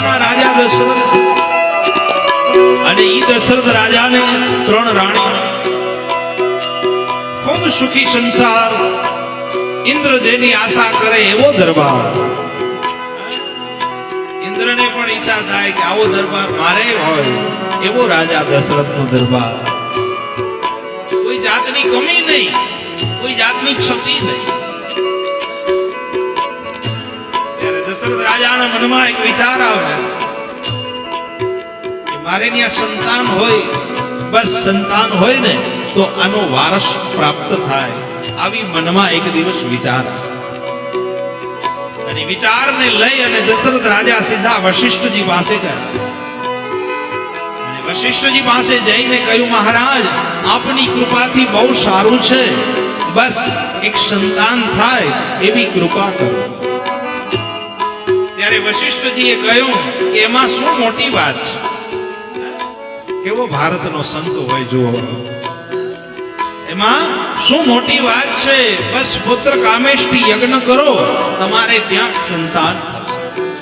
પહેલાના રાજા દશરથ. અને ઈ દશરથ રાજાને ત્રણ રાણી. ખૂબ સુખી સંસાર. ઇન્દ્ર જેની આશા કરે એવો દરબાર. ઇન્દ્રને પણ ઈચ્છા થાય કે આવો દરબાર મારે હોય. એવો રાજા દશરથનો દરબાર. કોઈ જાતની કમી નહીં. કોઈ જાતની ક્ષતિ નહીં. દશરથ રાજાના મનમાં એક વિચાર આવે મારે ત્યાં સંતાન હોય, બસ સંતાન હોય ને, તો આનો વારસ પ્રાપ્ત થાય. આવી મનમાં એક દિવસ વિચાર અને વિચારને લઈ અને દશરથ રાજા સીધા વશિષ્ઠજી પાસે ગયા. વશિષ્ઠજી પાસે જઈને કહ્યું, મહારાજ, આપની કૃપાથી બહુ સારું છે. બસ એક સંતાન થાય એવી કૃપા કરો. ત્યારે વશિષ્ઠજીએ કહ્યું કે એમાં શું મોટી વાત છે? કેવો ભારતનો સંત હોય જુઓ. એમાં શું મોટી વાત છે? બસ પુત્ર કામેશથી યજ્ઞ કરો. તમારે ત્યાં સંતાન